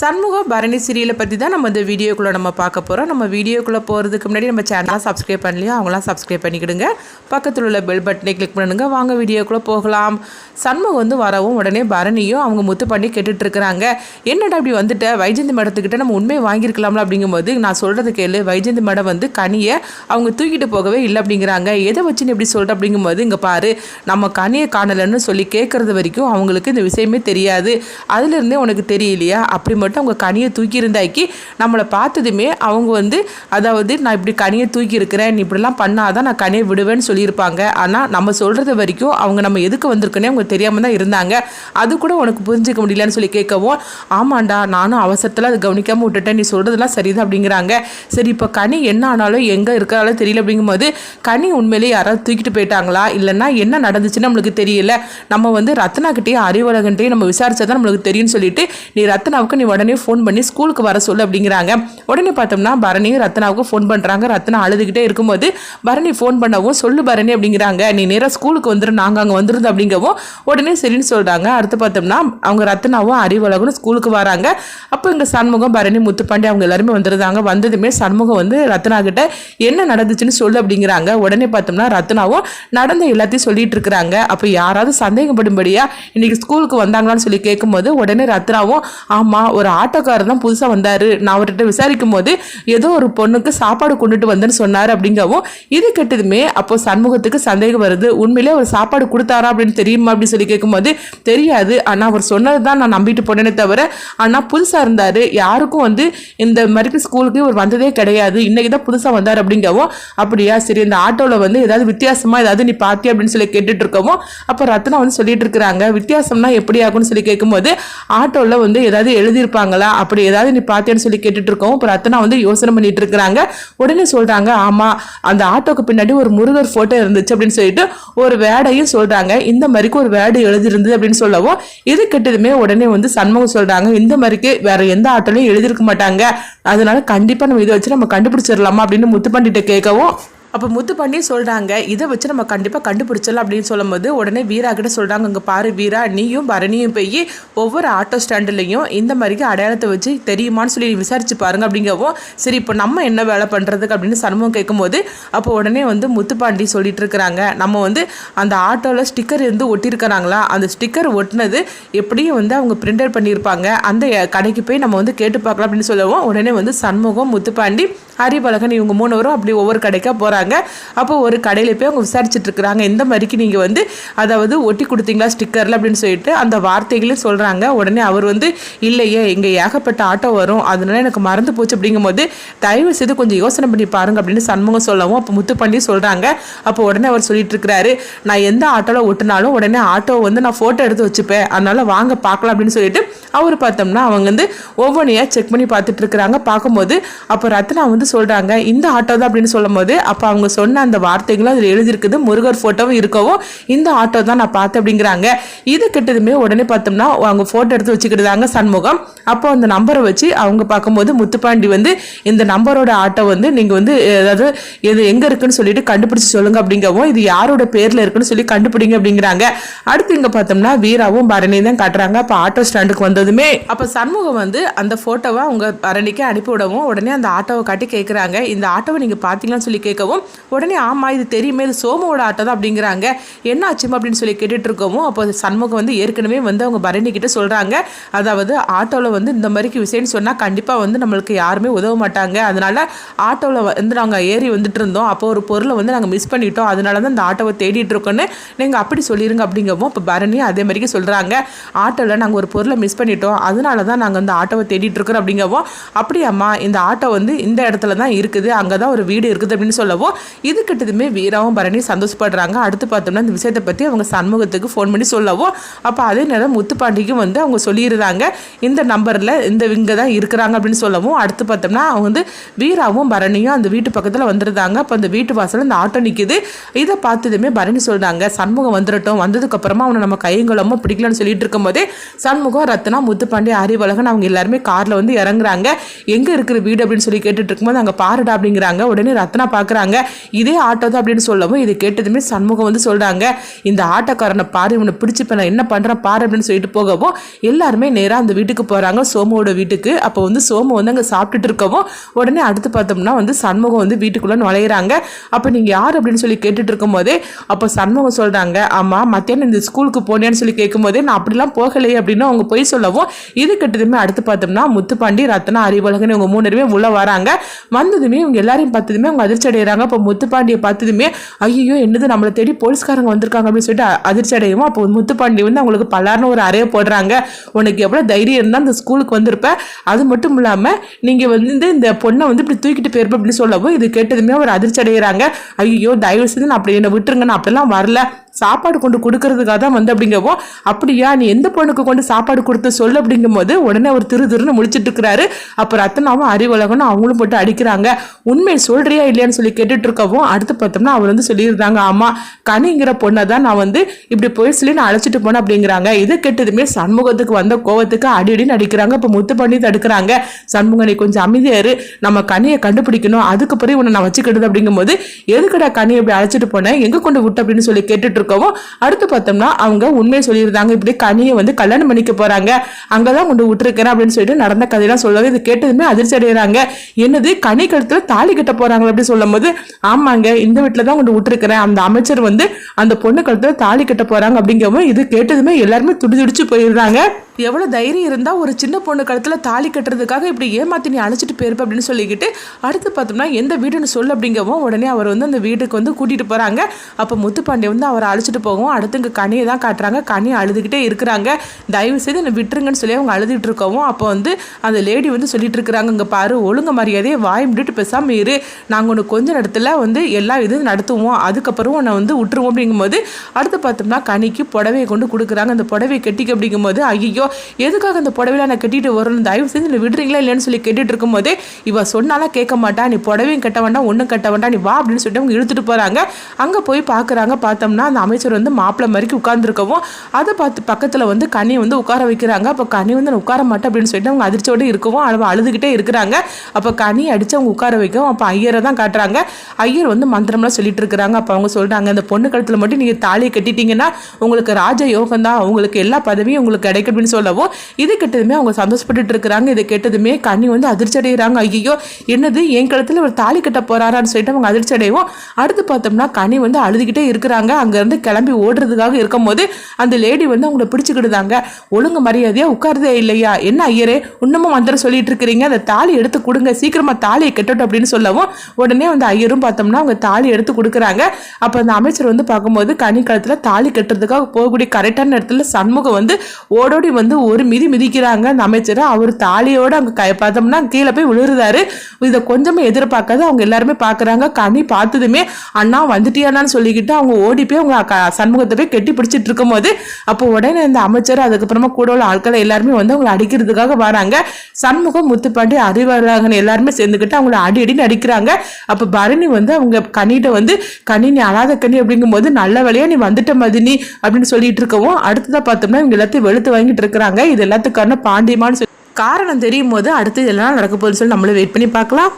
சண்முகம் பரணி சீரியலை பற்றி தான் நம்ம இந்த வீடியோக்குள்ளே நம்ம பார்க்க போகிறோம் நம்ம வீடியோக்குள்ளே போகிறதுக்கு முன்னாடி நம்ம சேனலாக சப்ஸ்கிரைப் பண்ணலையா அவங்களாம் சப்ஸ்கிரைப் பண்ணிக்கிடுங்க. பக்கத்தில் உள்ள பெல் பட்டனை கிளிக் பண்ணுங்க. வாங்க வீடியோக்குள்ளே போகலாம். சண்முகம் வந்து வரவும் உடனே பரணியும் அவங்க முத்து பண்ணி கேட்டுட்டு இருக்கிறாங்க என்னடா இப்படி வந்துட்ட? வைஜந்தி மடத்துக்கிட்ட நம்ம உண்மையை வாங்கியிருக்கலாம்ல அப்படிங்கும்போது நான் சொல்கிறது கேளு. வைஜந்தி மடம் வந்து கனியை அவங்க தூக்கிட்டு போகவே இல்லை அப்படிங்கிறாங்க. எதை வச்சு நீ இப்படி சொல்கிற அப்படிங்கும்போது இங்கே பாரு நம்ம கனியை காணலைன்னு சொல்லி கேட்குறது வரைக்கும் அவங்களுக்கு இந்த விஷயமே தெரியாது. அதுலேருந்தே உனக்கு தெரியலையா? அப்படி மட்டும் அவங்க கனியை தூக்கி இருந்தாக்கி நம்மளை பார்த்ததுமே அவங்க வந்து அதாவது நான் இப்படி கனியை தூக்கி இருக்கிறேன் நீ இப்படிலாம் பண்ணாதான் நான் கனியை விடுவேன்னு சொல்லியிருப்பாங்க. ஆனால் நம்ம சொல்கிறது வரைக்கும் அவங்க நம்ம எதுக்கு வந்திருக்கோன்னே அவங்க தெரியாமல் தான் இருந்தாங்க. அது கூட உனக்கு புரிஞ்சிக்க முடியலன்னு சொல்லி கேட்கவும் ஆமாண்டா நானும் அவசரத்தில் அதை கவனிக்காமல் விட்டுட்டேன். நீ சொல்கிறதுலாம் சரிதான் அப்படிங்கிறாங்க. சரி இப்போ கனி என்ன ஆனாலும் எங்கே இருக்கிறாலும் தெரியல அப்படிங்கும்போது கனி உண்மையிலேயே யாராவது தூக்கிட்டு போயிட்டாங்களா? இல்லைன்னா என்ன நடந்துச்சுன்னு நம்மளுக்கு தெரியல. நம்ம வந்து ரத்னாக்கிட்டேயும் அறிவழகன்ட்டையும் நம்ம விசாரிச்சா தான் நம்மளுக்கு தெரியும்னு சொல்லிட்டு நீ ரத்னாவுக்கு நீ உடனே ஃபோன் பண்ணி ஸ்கூலுக்கு வர சொல்லு அப்படிங்கிறாங்க. உடனே பார்த்தோம்னா பரணியும் ரத்னாவுக்கு ஃபோன் பண்ணுறாங்க ரத்னா அழுதுகிட்டே இருக்கும்போது பரணி ஃபோன் பண்ணவும் சொல்லு பரணி அப்படிங்கிறாங்க. நீ நேராக ஸ்கூலுக்கு வந்துரு நாங்கள் அங்கே வந்துருந்தோம் அப்படிங்கவும் உடனே சரின்னு சொல்கிறாங்க அடுத்து பார்த்தோம்னா அவங்க ரத்னாவும் அறிவழகனும் ஸ்கூலுக்கு வராங்க. அப்போ இங்கே சண்முகம் பரணி முத்துப்பாண்டி அவங்க எல்லாருமே வந்துருந்தாங்க. வந்ததுமே சண்முகம் வந்து ரத்னா கிட்ட என்ன நடந்துச்சுன்னு சொல்லு அப்படிங்கிறாங்க. உடனே பார்த்தோம்னா ரத்னாவும் நடந்த எல்லாத்தையும் சொல்லிட்டு இருக்கிறாங்க. அப்போ யாராவது சந்தேகப்படும்படியா இன்னைக்கு ஸ்கூலுக்கு வந்தாங்களான்னு சொல்லி கேட்கும்போது உடனே ரத்னாவும் ஆமாம் ஒரு ஆட்டோக்காரர் தான் புதுசாக வந்தார். நான் அவர்கிட்ட விசாரிக்கும் போது ஏதோ ஒரு பொண்ணுக்கு சாப்பாடு கொண்டுட்டு வந்தேன்னு சொன்னார் அப்படிங்கவும் இது கெட்டதுமே அப்போ சண்முகத்துக்கு சந்தேகம் வருது. உண்மையிலே அவர் சாப்பாடு கொடுத்தாரா அப்படின்னு தெரியுமா அப்படின்னு சொல்லி கேட்கும்போது தெரியாது. ஆனால் அவர் சொன்னது தான் நான் நம்பிட்டு போனேனே தவிர ஆனால் புதுசாக இருந்தார். யாருக்கும் வந்து இந்த மாதிரி ஸ்கூலுக்கு இவர் வந்ததே கிடையாது. இன்றைக்கி தான் புதுசாக வந்தார் அப்படிங்கவும் அப்படியா சரி இந்த ஆட்டோவில் வந்து ஏதாவது வித்தியாசமாக ஏதாவது நீ பார்த்தி அப்படின்னு சொல்லி கேட்டுட்டு இருக்கவும் அப்போ ரத்னா வந்து சொல்லிட்டு இருக்கிறாங்க. வித்தியாசம்னா எப்படி ஆகும்னு சொல்லி கேட்கும்போது ஆட்டோவில் வந்து ஏதாவது இருப்பாங்களா? அப்படி ஏதாவது நீ பார்த்தேன்னு சொல்லி கேட்டுட்டு இருக்கோம் அப்புறம் அத்தனை வந்து யோசனை பண்ணிட்டு இருக்கிறாங்க. உடனே சொல்றாங்க ஆமா அந்த ஆட்டோக்கு பின்னாடி ஒரு முருகர் போட்டோ இருந்துச்சு அப்படின்னு சொல்லிட்டு ஒரு வேடையும் சொல்றாங்க. இந்த மாதிரிக்கு ஒரு வேடை எழுதிருந்தது அப்படின்னு சொல்லவும் இது கெட்டதுமே உடனே வந்து சண்முகம் சொல்றாங்க இந்த மாதிரிக்கு வேற எந்த ஆட்டோலையும் எழுதியிருக்க மாட்டாங்க. அதனால கண்டிப்பா நம்ம இதை வச்சு நம்ம கண்டுபிடிச்சிடலாமா? அப்படின்னு முத்துப்பாண்டிட்ட கேட்கவும் அப்போ முத்து பண்ணி சொல்கிறாங்க இதை வச்சு நம்ம கண்டிப்பாக கண்டுபிடிச்சலாம் அப்படின்னு சொல்லும்போது உடனே வீரா கிட்ட சொல்கிறாங்க இங்கே பாரு வீரா நீயும் பரணியும் போய் ஒவ்வொரு ஆட்டோ ஸ்டாண்டுலேயும் இந்த மாதிரிக்கு அடையாளத்தை வச்சு தெரியுமான்னு சொல்லி விசாரிச்சு பாருங்க அப்படிங்கவும் சரி இப்போ நம்ம என்ன வேலை பண்ணுறதுக்கு அப்படின்னு சண்முகம் கேட்கும்போது அப்போ உடனே வந்து முத்துப்பாண்டி சொல்லிட்டு இருக்கிறாங்க. நம்ம வந்து அந்த ஆட்டோவில் ஸ்டிக்கர் இருந்து ஒட்டியிருக்கிறாங்களா? அந்த ஸ்டிக்கர் ஒட்டினது எப்படியும் வந்து அவங்க பிரிண்டர் பண்ணியிருப்பாங்க. அந்த கடைக்கு போய் நம்ம வந்து கேட்டு பார்க்கலாம் அப்படின்னு சொல்லவும் உடனே வந்து சண்முகம் முத்துப்பாண்டி ஹரிபலகன் இவங்க மூணு வரும் அப்படி ஒவ்வொரு கடைக்காக போகிறாங்க அப்போ ஒரு கடையில் போய் அவங்க விசாரிச்சுட்டு இருக்கிறாங்க. இந்த மாதிரிக்கு நீங்கள் வந்து அதாவது ஒட்டி கொடுத்தீங்களா ஸ்டிக்கரில் அப்படின்னு சொல்லிட்டு அந்த வார்த்தைகளையும் சொல்கிறாங்க உடனே அவர் வந்து இல்லையே இங்கே ஏகப்பட்ட ஆட்டோ வரும். அதனால எனக்கு மறந்து போச்சு. அப்படிங்கும்போது தயவு செய்து கொஞ்சம் யோசனை பண்ணி பாருங்க அப்படின்னு சண்முகம் சொல்லவும் அப்போ முத்துப்பாண்டி சொல்கிறாங்க அப்போ உடனே அவர் சொல்லிட்டு இருக்கிறாரு நான் எந்த ஆட்டோவில் ஒட்டினாலும் உடனே ஆட்டோவை வந்து நான் ஃபோட்டோ எடுத்து வச்சுப்பேன். அதனால வாங்க பார்க்கலாம் அப்படின்னு சொல்லிட்டு அவர் பார்த்தோம்னா அவங்க வந்து ஒவ்வொன்றையாக செக் பண்ணி பார்த்துட்டு இருக்கிறாங்க. பார்க்கும்போது அப்போ ரத்னா வந்து சொல்கிறாங்க இந்த ஆட்டோ தான் அப்படின்னு சொல்லும்போது அப்போ அவங்க சொன்ன அந்த வார்த்தைகளும் அதில் எழுதியிருக்குது. முருகர் ஃபோட்டோவும் இருக்கவும் இந்த ஆட்டோ தான் நான் பார்த்தேன் அப்படிங்கிறாங்க. இது கிட்டதுமே உடனே பார்த்தோம்னா அவங்க ஃபோட்டோ எடுத்து வச்சுக்கிட்டுதாங்க சண்முகம். அப்போ அந்த நம்பரை வச்சு அவங்க பார்க்கும்போது முத்துப்பாண்டி வந்து இந்த நம்பரோட ஆட்டோ வந்து நீங்கள் வந்து அதாவது இது எங்கே இருக்குன்னு சொல்லிட்டு கண்டுபிடிச்சு சொல்லுங்க அப்படிங்கவும் இது யாரோட பேரில் இருக்குன்னு சொல்லி கண்டுபிடிங்க அப்படிங்கிறாங்க. அடுத்து இங்கே பார்த்தோம்னா வீராவும் பரணியும் தான் காட்டுறாங்க. அப்போ ஆட்டோ ஸ்டாண்டுக்கு வந்ததுமே அப்போ சண்முகம் வந்து அந்த ஃபோட்டோவை அவங்க பரணிக்கு அனுப்பி விடவும் உடனே அந்த ஆட்டோவை காட்டி கேட்குறாங்க இந்த ஆட்டோவை நீங்கள் பார்த்தீங்களான்னு சொல்லி கேட்கவும் உடனே ஆமாம் இது தெரியுமே இது சோமோட ஆட்டோ தான் அப்படிங்கிறாங்க. என்ன ஆச்சுமா அப்படின்னு சொல்லி கேட்டுட்டு இருக்கோமோ அப்போ சண்முகம் வந்து ஏற்கனவே வந்து அவங்க பரணி கிட்ட சொல்கிறாங்க அதாவது ஆட்டோவில் வந்து இந்த மாதிரிக்கு விஷயம்னு சொன்னால் கண்டிப்பாக வந்து நம்மளுக்கு யாருமே உதவ மாட்டாங்க. அதனால் ஆட்டோவில் வந்து நாங்கள் ஏறி வந்துட்டு இருந்தோம் அப்போ ஒரு பொருளை வந்து நாங்கள் மிஸ் பண்ணிட்டோம். அதனால தான் இந்த ஆட்டோவை தேடிட்டு இருக்கோன்னு நீங்கள் அப்படி சொல்லிடுங்க அப்படிங்கவும் இப்போ பரணியும் அதே மாதிரிக்கு சொல்கிறாங்க ஆட்டோவில் நாங்கள் ஒரு பொருளை மிஸ் பண்ணிட்டோம். அதனால தான் நாங்கள் இந்த ஆட்டோவை தேடிட்டு இருக்கிறோம் அப்படிங்கவும் அப்படியாம்மா இந்த ஆட்டோ வந்து இந்த இடத்துல தான் இருக்குது. அங்கே தான் ஒரு வீடு இருக்குது அப்படின்னு சொல்லவும் இது கிட்டதுமே வீராவும் பரணி சந்தோஷப்படுறாங்க. அடுத்து பார்த்தோம்னா இந்த விஷயத்தை பற்றி அவங்க சண்முகத்துக்கு ஃபோன் பண்ணி சொல்லவும். அப்போ அதே நேரம் முத்துப்பாண்டிக்கும் வந்து அவங்க சொல்லியிருந்தாங்க இந்த நம்பரில் இந்த இங்கே தான் இருக்கிறாங்க அப்படின்னு சொல்லவும். அடுத்து பார்த்தோம்னா அவங்க வந்து வீராவும் பரணியும் அந்த வீட்டு பக்கத்தில் வந்துருந்தாங்க. அப்போ அந்த வீட்டு வாசலில் இந்த ஆட்டோ நிற்கிது இதை பார்த்ததுமே பரணி சொல்கிறாங்க சண்முகம் வந்துடட்டும் வந்ததுக்கப்புறமா அவனை நம்ம கையங்குளமோ பிடிக்கலன்னு சொல்லிட்டு இருக்கும்போதே சண்முகம் ரத்னா முத்துப்பாண்டி அறிவழகன் அவங்க எல்லாருமே காரில் வந்து இறங்குறாங்க. எங்கே இருக்கிற வீடு அப்படின்னு சொல்லி கேட்டுட்டு இருக்கும்போது அங்கே பாருடா அப்படிங்கிறாங்க. உடனே ரத்னா பார்க்குறாங்க இதே ஆட்டோ தான் அப்படின்னு சொல்லவும் இது கேட்டதுமே சண்முகம் வந்து சொல்கிறாங்க இந்த ஆட்டோக்காரனை பாரு இவனை பிடிச்சி இப்போ நான் என்ன பண்ணுறேன் பாரு அப்படின்னு சொல்லிட்டு போகவும் எல்லாருமே நேராக அந்த வீட்டுக்கு போகிறாங்க சோமுவோட வீட்டுக்கு. அப்போ வந்து சோமு வந்து அங்கே சாப்பிட்டுட்டு இருக்கவும் உடனே அடுத்து பார்த்தோம்னா வந்து சண்முகம் வந்து வீட்டுக்குள்ளே நுழையிறாங்க. அப்போ நீங்கள் யார் அப்படின்னு சொல்லி கேட்டுட்டு இருக்கும்போதே அப்போ சண்முகம் சொல்கிறாங்க ஆமாம் மத்தியானம் இந்த ஸ்கூலுக்கு போனேன்னு சொல்லி கேட்கும்போதே நான் அப்படிலாம் போகலையே அப்படின்னு அவங்க போய் சொல்லவும் இது கிட்டதுமே அடுத்து பார்த்தோம்னா முத்துப்பாண்டி ரத்னா அறிவழகன் இவங்க மூணு பேருமே உள்ளே வராங்க. வந்ததுமே இவங்க எல்லாரையும் பார்த்ததுமே அவங்க அதிர்ச்சி அடைகிறாங்க அப்போ முத்துப்பாண்டியை பார்த்ததுமே ஐயோ என்னது நம்மளை தேடி போலீஸ்காரங்க வந்திருக்காங்க அப்படின்னு சொல்லிட்டு அதிர்ச்சி அடையும் அப்போ முத்துப்பாண்டி வந்து அவங்களுக்கு பலார்னு ஒரு அறைய போடுறாங்க. உனக்கு எவ்வளோ தைரியம் இருந்தால் அந்த ஸ்கூலுக்கு வந்திருப்பேன் அது மட்டும் இல்லாமல் நீங்கள் வந்து இந்த பொண்ணை வந்து இப்படி தூக்கிட்டு போயிருப்ப அப்படின்னு சொல்லவும் இது கேட்டதுமே அவர் அதிர்ச்சி அடைகிறாங்க ஐயோ தயவு செஞ்சு நான் அப்படி என்னை விட்டுருங்க நான் அப்படிலாம் வரல. சாப்பாடு கொண்டு கொடுக்கறதுக்காக தான் வந்து அப்படிங்கவும் அப்படியா நீ எந்த பொண்ணுக்கு கொண்டு சாப்பாடு கொடுத்து சொல்லு அப்படிங்கும்போது உடனே அவர் திரு திருன்னு முழிச்சிட்டு இருக்கிறாரு. அப்போ ரத்தனாவும் அறிவுலகனும் அவங்களும் போட்டு அடிக்கிறாங்க. உண்மை சொல்றியா இல்லையான்னு சொல்லி கேட்டுட்டு இருக்கவும் அடுத்து பார்த்தோம்னா அவர் வந்து சொல்லியிருந்தாங்க ஆமா கனிங்கிற பொண்ணை தான் நான் வந்து இப்படி போய் சொல்லி நான் அழைச்சிட்டு போனேன் அப்படிங்கிறாங்க. இதை கெட்டதுமே சண்முகத்துக்கு வந்த கோவத்துக்கு அடி அடின்னு அடிக்கிறாங்க. இப்போ முத்து பண்ணி தடுக்கிறாங்க. சண்முகனை கொஞ்சம் அமைதியாரு நம்ம கனியை கண்டுபிடிக்கணும். அதுக்கு பிறகு உன்னை நான் வச்சுக்கிடுது அப்படிங்கும்போது எதுக்கடா கனியை இப்படி அழைச்சிட்டு போனேன் எங்க கொண்டு விட்டு? அப்படின்னு சொல்லி கேட்டுட்டு இருக்கவும் அடுத்து பார்த்தோம்னா அவங்க உண்மையை சொல்லியிருந்தாங்க. இப்படி கனியை வந்து கல்யாணம் பண்ணிக்க போறாங்க. அங்கதான் கொண்டு விட்டுருக்கிறேன் அப்படின்னு சொல்லிட்டு நடந்த கதையெல்லாம் சொல்லுவாங்க இது கேட்டதுமே அதிர்ச்சி அடைகிறாங்க என்னது கனி கழுத்துல தாலி கட்ட போறாங்க அப்படின்னு சொல்லும்போது ஆமாங்க இந்த வீட்டில் தான் கொண்டு விட்டுருக்கிறேன். அந்த அமைச்சர் வந்து அந்த பொண்ணு கழுத்துல தாலி கட்ட போறாங்க அப்படிங்கவும் இது கேட்டதுமே எல்லாருமே துடி துடிச்சு போயிருந்தாங்க எவ்வளோ தைரியம் இருந்தால் ஒரு சின்ன பொண்ணு கழுத்தில் தாலி கட்டுறதுக்காக இப்படி ஏமாத்தி நீ அழைச்சிட்டு போயிருப்ப அப்படின்னு சொல்லிக்கிட்டு அடுத்து பார்த்தோம்னா எந்த வீடுன்னு சொல்லு அப்படிங்கவும் உடனே அவர் வந்து அந்த வீட்டுக்கு வந்து கூட்டிகிட்டு போகிறாங்க அப்போ முத்துப்பாண்டி வந்து அவரை அழைச்சிட்டு போகவும் அடுத்து இங்கே கனியை தான் காட்டுறாங்க. கனி அழுதுகிட்டே இருக்கிறாங்க. தயவு செய்து என்னை விட்டுருங்கன்னு சொல்லி அவங்க அழுதுகிட்டு இருக்கவும் அப்போ வந்து அந்த லேடி வந்து சொல்லிட்டு இருக்கிறாங்க இங்கே பாரு ஒழுங்கு மரியாதையை வாய் முடிட்டு பேசாமல் இரு. நாங்கள் உனக்கு கொஞ்ச இடத்துல வந்து எல்லா இதுவும் நடத்துவோம். அதுக்கப்புறம் உன்னை வந்து விட்டுருவோம். அப்படிங்கும்போது அடுத்து பார்த்தோம்னா கனிக்கு புடவையை கொண்டு கொடுக்குறாங்க. அந்த புடவையை கெட்டிக்கு அப்படிங்கும்போது ஐயோ எதுக்காக அந்த புடவையில நான் கட்டிட்டு வரணும்? தயவு செஞ்சு நீ விடுறீங்களா இல்லைன்னு சொல்லி கேட்டுட்டு இருக்கும்போது இவ சொன்னாலாம் கேட்க மாட்டா. நீ புடவையும் கட்ட வேண்டாம் ஒன்றும் கட்ட வேண்டாம். நீ வா அப்படின்னு சொல்லிட்டு அவங்க இழுத்துட்டு போகிறாங்க அங்கே போய் பார்க்குறாங்க பார்த்தோம்னா அந்த அமைச்சர் வந்து மாப்பிள்ளை மாதிரி உட்கார்ந்துருக்கவும் அதை பார்த்து பக்கத்தில் வந்து கனி வந்து உட்கார வைக்கிறாங்க. அப்போ கனி வந்து நான் உட்கார மாட்டேன் அப்படின்னு சொல்லிட்டு அவங்க அதிர்ச்சியோடு இருக்கவும் அவ அழுதுகிட்டே இருக்கிறாங்க. அப்போ கனி அடித்து அவங்க உட்கார வைக்கவும் அப்போ ஐயரை தான் காட்டுறாங்க. ஐயர் வந்து மந்திரம்லாம் சொல்லிட்டு இருக்கிறாங்க. அப்போ அவங்க சொல்கிறாங்க அந்த பொண்ணு கழுத்தில் மட்டும் நீங்கள் தாலியை கட்டிட்டீங்கன்னா உங்களுக்கு ராஜ யோகம் தான். உங்களுக்கு எல்லா பதவியும் உங்களுக்கு கிடைக்கும் அப்படின்னு சொல்லவும் இது கேட்டதுமே அவங்க சந்தோஷப்பட்டுட்டு இருக்கிறாங்க. இதை கேட்டதுமே கனி வந்து அதிர்ச்சி அடைகிறாங்க ஐயோ என்னது? என் கழுத்தில் ஒரு தாலி கட்ட போறாரான்னு சொல்லிட்டு அவங்க அதிர்ச்சி அடைவோம் அடுத்து பார்த்தோம்னா கனி வந்து அழுதுகிட்டே இருக்கிறாங்க. அங்கேருந்து கிளம்பி ஓடுறதுக்காக இருக்கும்போது அந்த லேடி வந்து அவங்கள பிடிச்சிக்கிடுதாங்க. ஒழுங்கு மரியாதையாக உட்காருதே இல்லையா? என்ன ஐயரே? இன்னமும் வந்துட சொல்லிட்டு இருக்கிறீங்க. அந்த தாலி எடுத்து கொடுங்க. சீக்கிரமாக தாலியை கெட்டட்டும் அப்படின்னு சொல்லவும் உடனே வந்து ஐயரும் பார்த்தோம்னா அவங்க தாலி எடுத்து கொடுக்குறாங்க. அப்போ அந்த அமைச்சர் வந்து பார்க்கும்போது கனி கழுத்துல தாலி கட்டுறதுக்காக போகக்கூடிய கரெக்டான இடத்துல சண்முகம் வந்து ஓடோடி வந்து ஒரு மிதி மிதிக்கிறாங்க. அந்த அமைச்சர் அவர் தாலியோடு அங்கே க பார்த்தோம்னா கீழே போய் விழுறாரு இதை கொஞ்சமே எதிர்பார்க்காத அவங்க எல்லாருமே பார்க்குறாங்க. கனி பார்த்ததுமே அண்ணா வந்துட்டியானான்னு சொல்லிக்கிட்டு அவங்க ஓடி போய் அவங்க சண்முகத்தை போய் கெட்டி பிடிச்சிட்டு இருக்கும்போது அப்போ உடனே இந்த அமைச்சர் அதுக்கப்புறமா கூட உள்ள ஆட்களை எல்லாருமே வந்து அவங்களை அடிக்கிறதுக்காக வராங்க. சண்முகம் முத்துப்பாண்டி அறிவராகன் எல்லாருமே சேர்ந்துக்கிட்டு அவங்கள அடி அடின்னு அடிக்கிறாங்க. அப்போ பரணி வந்து அவங்க கனிட்ட வந்து கணினி நீ அழாத கனி அப்படிங்கும்போது நல்ல வழியாக நீ வந்துட்ட மதினி அப்படின்னு சொல்லிட்டு இருக்கவும் அடுத்ததா பார்த்தோம்னா இவங்க எல்லாத்தையும் வெளுத்து வாங்கிட்டு இருக்கிறாங்க. இது எல்லாத்துக்கான பாண்டியமான்னு சொல்லி காரணம் தெரியும் போது அடுத்து இதெல்லாம் நடக்க போகுதுன்னு சொல்லி நம்மளும் வெயிட் பண்ணி பார்க்கலாம்.